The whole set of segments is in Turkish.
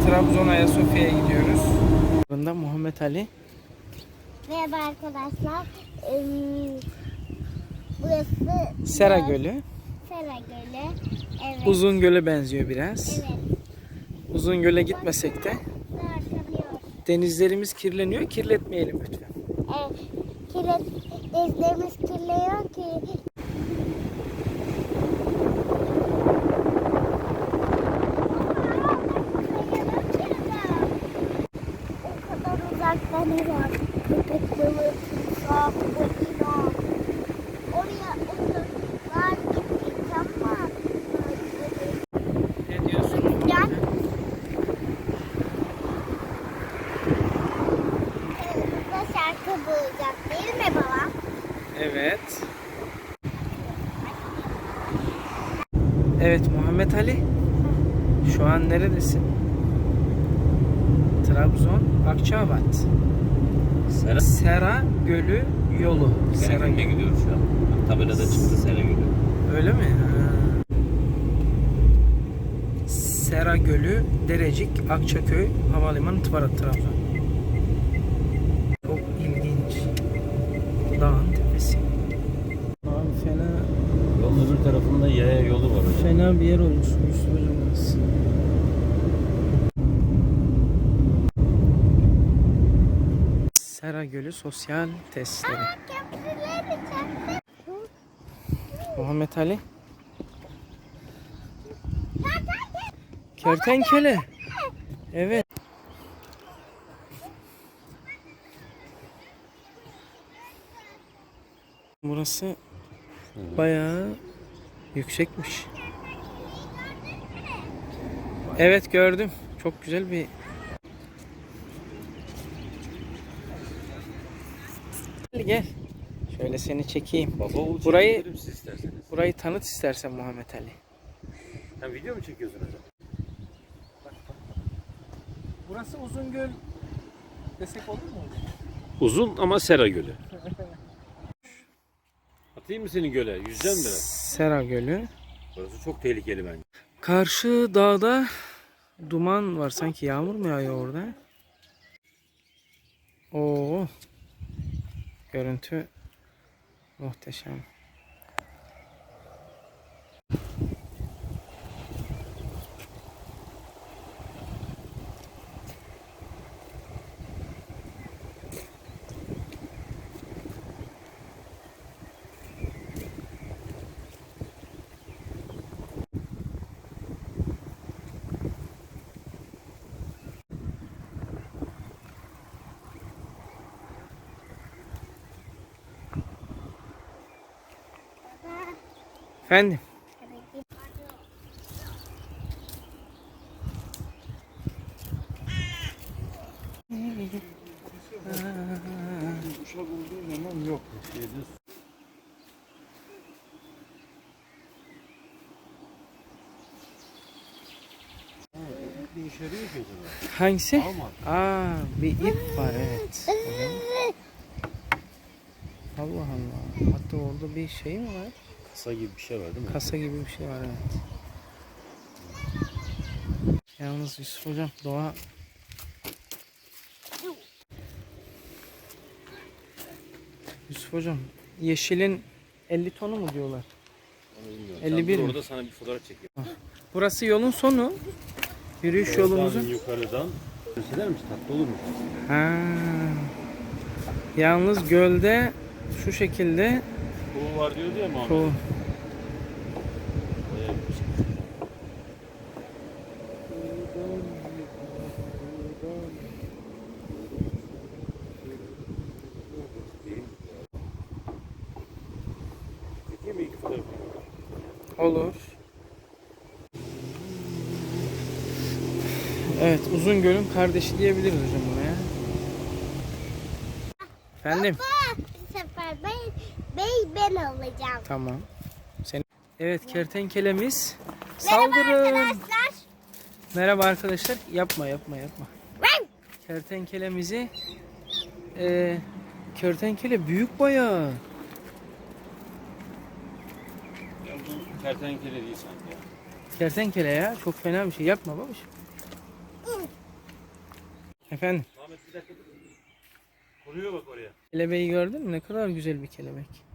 Trabzon Ayasofya'ya gidiyoruz. Bunda Muhammed Ali. Merhaba arkadaşlar. Burası Sera Gölü. Sera Gölü. Evet. Uzun göle benziyor biraz. Evet. Uzun göle gitmesek de denizlerimiz kirleniyor. Kirletmeyelim lütfen. Evet. Kirlet, dizlerimiz kirleniyor ki. O kadar uzakta ne var? Köpek balığı, timsah, balina. Oraya uzaklar gittik ama Ne diyorsun? Gel. Burada şarkı bulacak değil mi baba? Evet. Evet Muhammed Ali. Şu an neredesin? Akçabat. Sera Sera Gölü yolu. Sera Seragül'e gidiyoruz şu an. Tabelada çıktı Seragül'ü. Öyle mi? Ha. Sera Gölü, Derecik, Akçaköy, Havalimanı, Tıvarat, Trabzon. Çok ilginç. Dağın tepesi. Abi fena Yolun öbür tarafında yaya yolu var hocam. fena bir yer olmuş Yusuf Gölü Sosyal. Köprüleri çarptı. Muhammed Ali. Kertenkele. Evet. Burası bayağı yüksekmiş. Evet gördüm. Çok güzel bir Gel. Şöyle seni çekeyim. Baba uçak Burayı- siz isterseniz. Burayı tanıt istersen Muhammed Ali. Sen video mu çekiyorsun hocam? Burası Uzungöl desek olur mu? Uzun ama Sera Gölü. Atayım mı seni göle? Yüzden biraz. Sera Gölü. Burası çok tehlikeli bence. Karşı dağda duman var. Sanki yağmur mu yağıyor orada? Oo. Görüntü muhteşem. Efendim. Uçak olduğu zaman yok. Ne işe yarıyor ki acaba? Hangisi? Alma. Aa, bir ip var evet. Allah Allah. Hatta orada bir şey mi var? Kasa gibi bir şey var değil mi? Kasa gibi bir şey var evet. Yalnız Yusuf hocam doğa Yusuf hocam yeşilin 50 tonu mu diyorlar? Bilmiyorum. 51 Sen dur mi? Orada sana bir fotoğraf çekeyim. Burası yolun sonu. Yürüyüş Oradan yolumuzun. yukarıdan. Gösterir misin? Tatlı olur mu? Ha. Yalnız gölde şu şekilde var diyordu ya Muhammed. ko- Bayağı bir. Çekeyim mi iki fotoğrafı? olur. Evet, Uzungöl'ün kardeşi diyebiliriz hocam buraya. Efendim? Baba, ben, ben, olacağım. Tamam. Sen Evet, kertenkelemiz. Merhaba Saldırın. arkadaşlar. Merhaba arkadaşlar. Yapma, yapma, yapma. Ben. Kertenkelemizi e, kertenkele büyük bayağı. Ya bu kertenkele değil sanki ya. Kertenkele ya. Çok fena bir şey. Yapma babacığım. Efendim Ahmet bir dakika dur. Koruyor bak oraya. kelebeği gördün mü? Ne kadar güzel bir kelebek.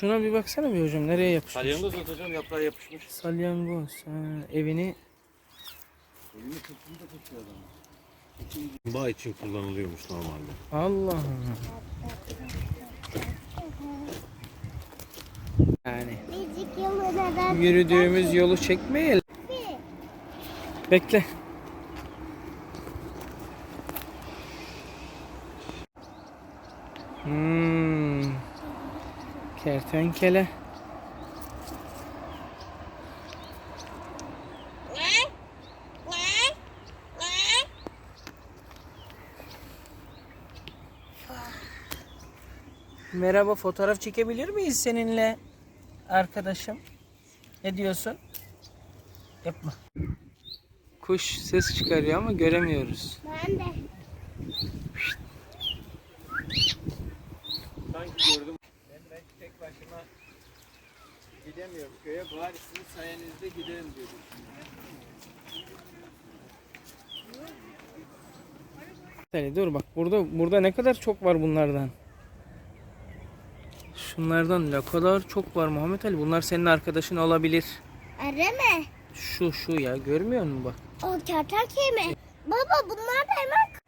Şuna bir baksana bir hocam nereye yapışmış? Salyangoz atacağım yaprağa yapışmış. Salyangoz. Ha, evini Elini kırpını da tutuyor adam. Bağ için kullanılıyormuş normalde. Allah Allah. Yani Biricik yürüdüğümüz yolu çekmeyelim. Bekle. Hmm. Kertenkele. Merhaba fotoğraf çekebilir miyiz seninle arkadaşım? Ne diyorsun? Yapma. Kuş ses çıkarıyor ama göremiyoruz. Ben de. Sanki gördüm. Ben tek başıma gidemiyorum köye. Bari sizin sayenizde gidelim diyordum. Hadi dur bak burada burada ne kadar çok var bunlardan. Şunlardan ne kadar çok var Muhammed Ali. Bunlar senin arkadaşın olabilir. Arama. Şu şu ya görmüyor musun bak. O kertenkele mi? Baba bunlar da hemen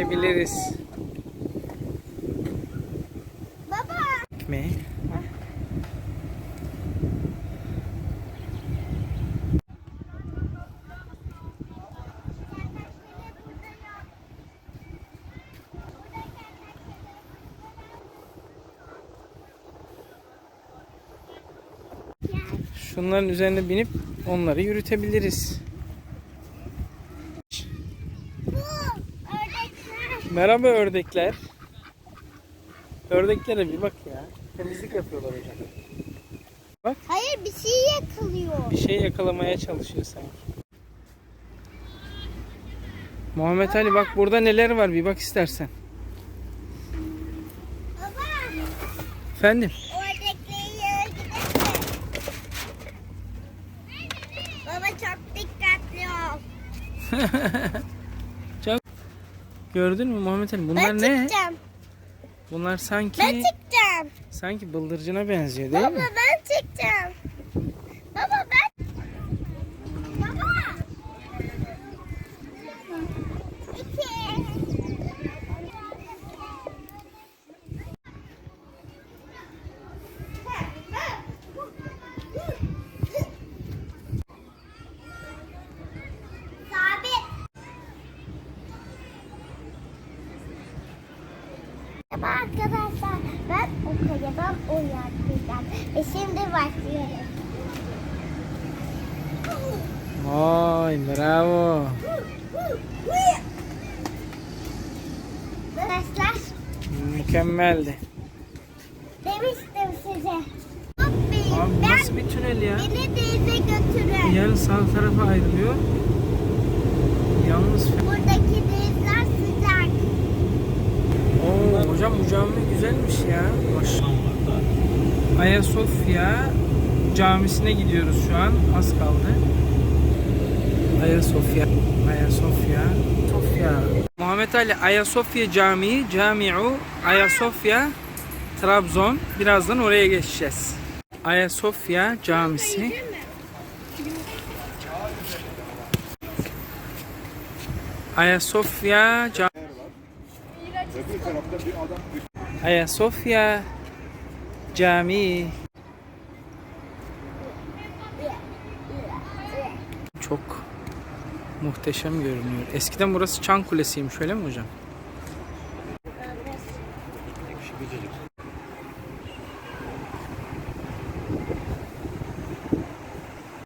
Çekebiliriz. Baba. Ekmeği. Şunların üzerine binip onları yürütebiliriz. Bu ördekler. Merhaba ördekler. Ördeklere bir bak ya. Temizlik yapıyorlar hocam. Hayır bir şey yakalıyor. Bir şey yakalamaya çalışıyor sanki. Muhammed Ali bak burada neler var bir bak istersen. Baba Efendim? Baba çok dikkatli ol. Gördün mü Muhammed Ali? Bunlar ben ne? çıkacağım. Bunlar sanki Ben çıkacağım. sanki bıldırcına benziyor değil Baba mi? ben çıkacağım. Baba ben. Baba. İki. Sabit. Merhaba arkadaşlar. Ben o kayadan oynayacağım. E şimdi başlıyoruz. Vay bravo. Arkadaşlar Mükemmeldi. demiştim size. Abi bu Ben nasıl bir tünel ya? beni denize götürün. Yarın sağ tarafa ayrılıyor. Yalnız Buradaki hocam bu cami güzelmiş ya. Ayasofya camisine gidiyoruz şu an. Az kaldı. Ayasofya. Ayasofya. Sofya. Muhammed Ali Ayasofya Camii, Camiu Ayasofya Trabzon. Birazdan oraya geçeceğiz. Ayasofya Camisi. Ayasofya Camii. Ayasofya Camii. Çok muhteşem görünüyor. Eskiden burası Çan Kulesi'ymiş öyle mi hocam?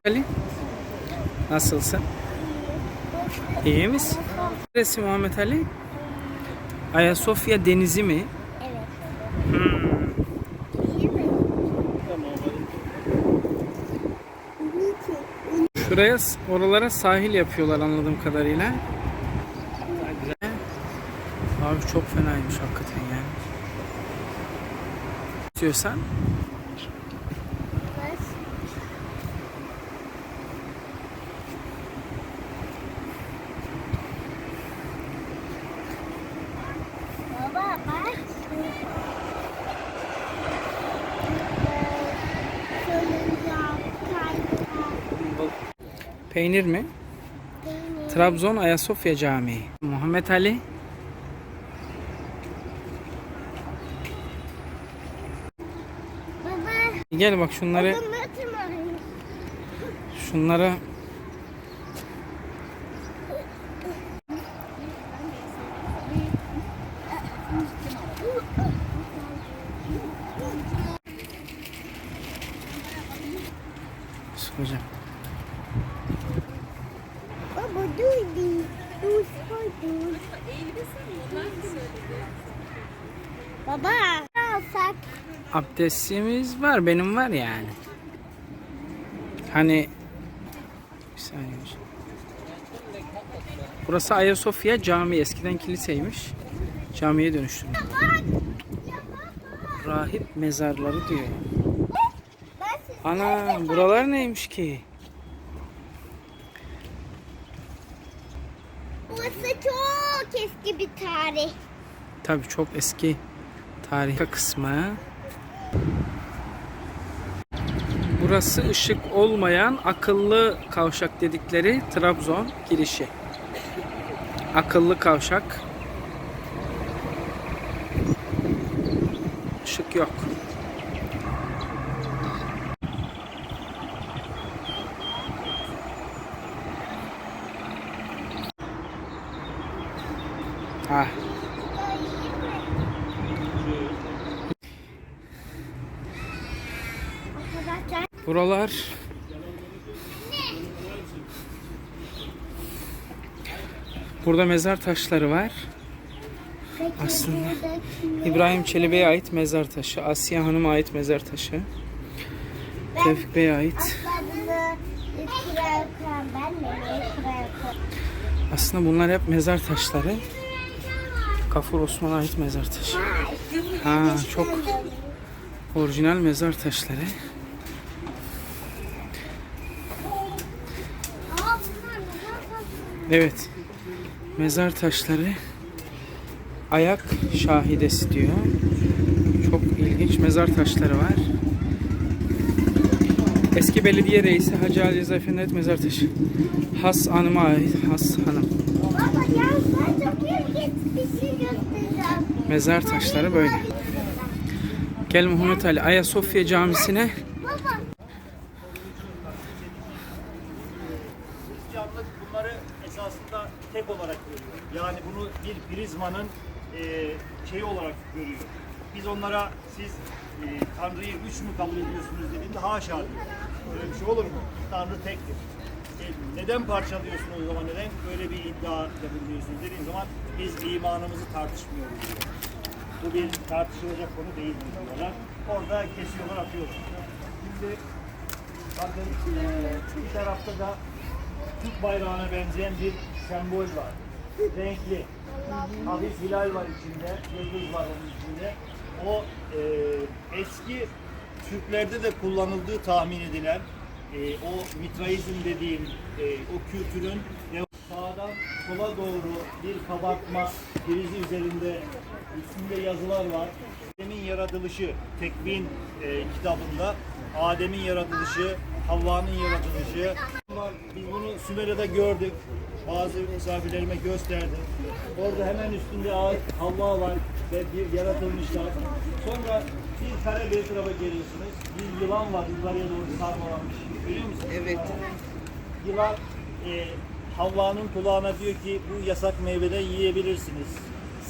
Ali nasılsın? İyi misin? Neresi Muhammed Ali? Ayasofya Denizi mi? Evet. Hmm. Şuraya, oralara sahil yapıyorlar anladığım kadarıyla. Abi çok fenaymış hakikaten yani. İstiyorsan Baba bak. Salıncak, kaydırak, peynir mi? peynir. Trabzon Ayasofya Camii. Muhammed Ali. Baba, Gel bak şunları arıyor? şunları Hocam. Baba dur bir. Dur, dur, dur. Baba, alsak. Abdestimiz var benim var yani. Hani bir saniye. Burası Ayasofya Camii eskiden kiliseymiş. Camiye dönüştürmüş. Rahip mezarları diyor. Ana buralar neymiş ki? Burası çok eski bir tarih. Tabii çok eski tarih kısmı. Burası ışık olmayan akıllı kavşak dedikleri Trabzon girişi. Akıllı kavşak. Işık yok. Ah. Buralar Burada mezar taşları var. Aslında İbrahim Çelebi'ye ait mezar taşı, Asya Hanım'a ait mezar taşı, Tevfik Bey'e ait. Aslında bunlar hep mezar taşları. Kafur Osman'a ait mezar taşı. Ha, çok orijinal mezar taşları. Aa bunlar neden kalkıyor? Evet. Mezar taşları ayak şahidesi diyor. Çok ilginç mezar taşları var. Eski belediye reisi Hacı Ali ait mezar taşı. Has Hanım'a ait Has Hanım. Baba ya sen çok ilginç bir şey göstereceğim. Mezar taşları böyle. Gel Muhammed Ali Ayasofya Camisi'ne Baba Canlı bunları esasında tek olarak görüyor. Yani bunu bir prizmanın e, şeyi olarak görüyor. Biz onlara siz e, Tanrı'yı üç mü kabul ediyorsunuz dediğinde haşa diyor. Öyle bir şey olur mu? Tanrı tektir. E, neden parçalıyorsunuz o zaman? Neden böyle bir iddia bulunuyorsunuz dediğin zaman biz imanımızı tartışmıyoruz diyor. Bu bir tartışılacak konu değil diyorlar. Orada kesiyorlar, atıyorlar. Şimdi bakın e, bir tarafta da Türk bayrağına benzeyen bir sembol var. Renkli. Hafif hilal var içinde, yıldız var onun içinde. O e, eski Türklerde de kullanıldığı tahmin edilen e, o mitraizm dediğim e, o kültürün sağdan sola doğru bir kabartma prizi üzerinde üstünde yazılar var. Adem'in yaratılışı Tekvin e, kitabında Adem'in yaratılışı, Havva'nın yaratılışı. Biz bunu Sümer'de gördük. Bazı misafirlerime gösterdim. Orada hemen üstünde ağaç, Havva var ve bir yaratılmışlar. Sonra bir kare bir tarafa geliyorsunuz. Bir yılan var yukarıya doğru sarmalanmış. Görüyor musunuz? Evet. Yılan e, Havva'nın kulağına diyor ki bu yasak meyveden yiyebilirsiniz.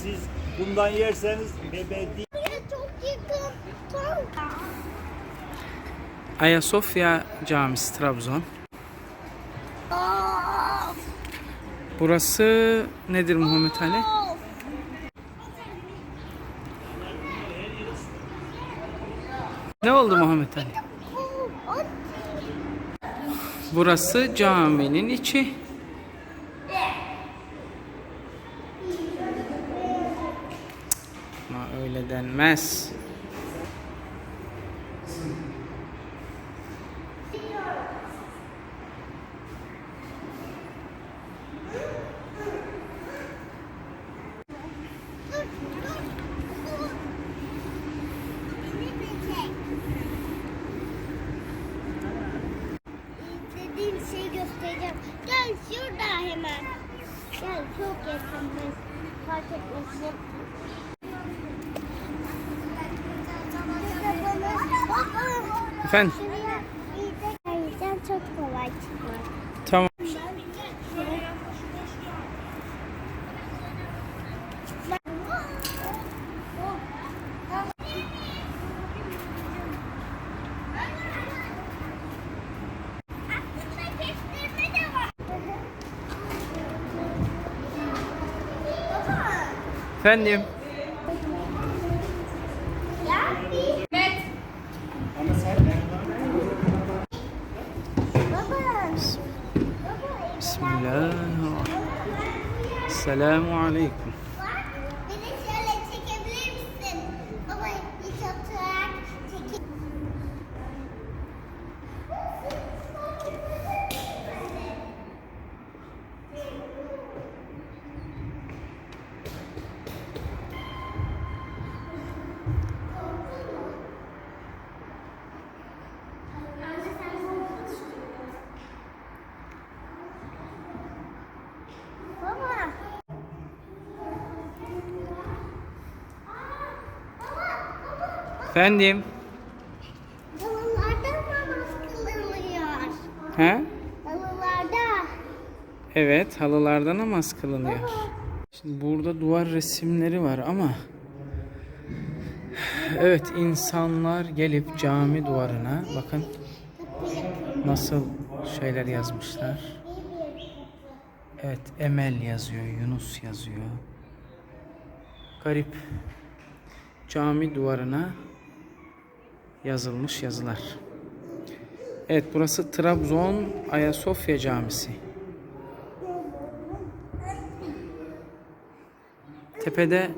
Siz bundan yerseniz ebedi buraya çok yakın. Tam. Ayasofya Camisi Trabzon. Burası nedir Muhammed Ali? Ne oldu Muhammed Ali? Burası caminin içi. Ama öyle denmez. İstediğim şeyi göstereceğim. Gel şurada hemen. Gel çok yakınız. Fark etmesin. Baba. Efendim? Tamam. Efendim? السلام عليكم. Efendim? Halılarda namaz kılınıyor. He? Halılarda. Evet, halılarda namaz kılınıyor. Şimdi burada duvar resimleri var ama Evet, insanlar gelip cami duvarına bakın nasıl şeyler yazmışlar. Evet, Emel yazıyor, Yunus yazıyor. Garip. Cami duvarına yazılmış yazılar. Evet, burası Trabzon Ayasofya Camisi. Tepede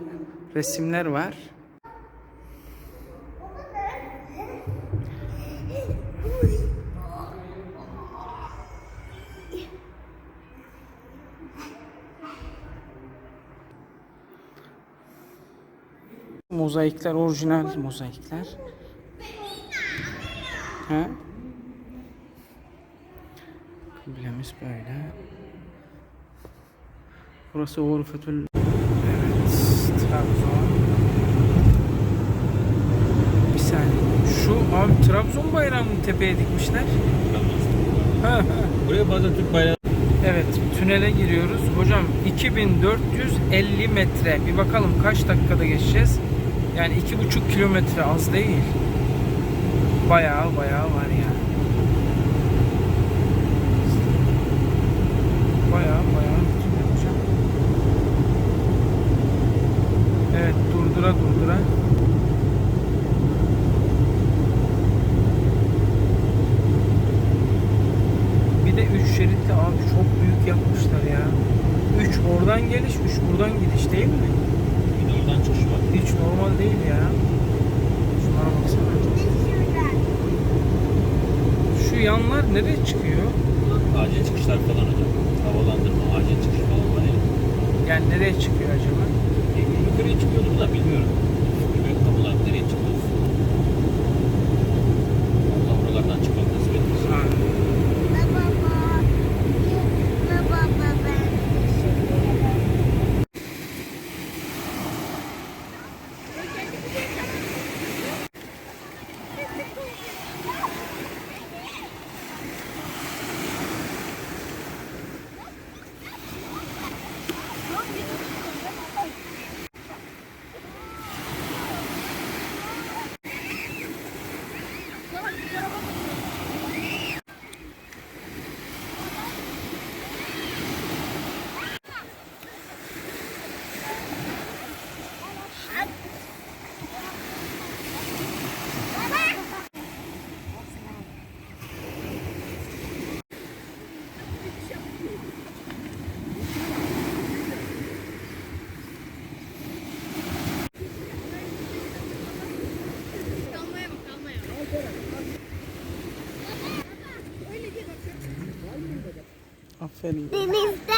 resimler var. Mozaikler orijinal mozaikler. Ha? Kıblemiz böyle. Burası Urfetül Evet, Trabzon. Bir saniye. Şu abi Trabzon bayrağını tepeye dikmişler. Ha, ha. Buraya bazen Türk bayrağı Evet, tünele giriyoruz. Hocam 2450 metre. Bir bakalım kaç dakikada geçeceğiz. Yani iki buçuk kilometre az değil. Bayağı bayağı var ya. Nereye çıkıyor? Acil çıkışlar falan hocam. Havalandırma, acil çıkış falan var ya. Yani nereye çıkıyor acaba? E, yukarıya çıkıyordur da bilmiyorum. 你明白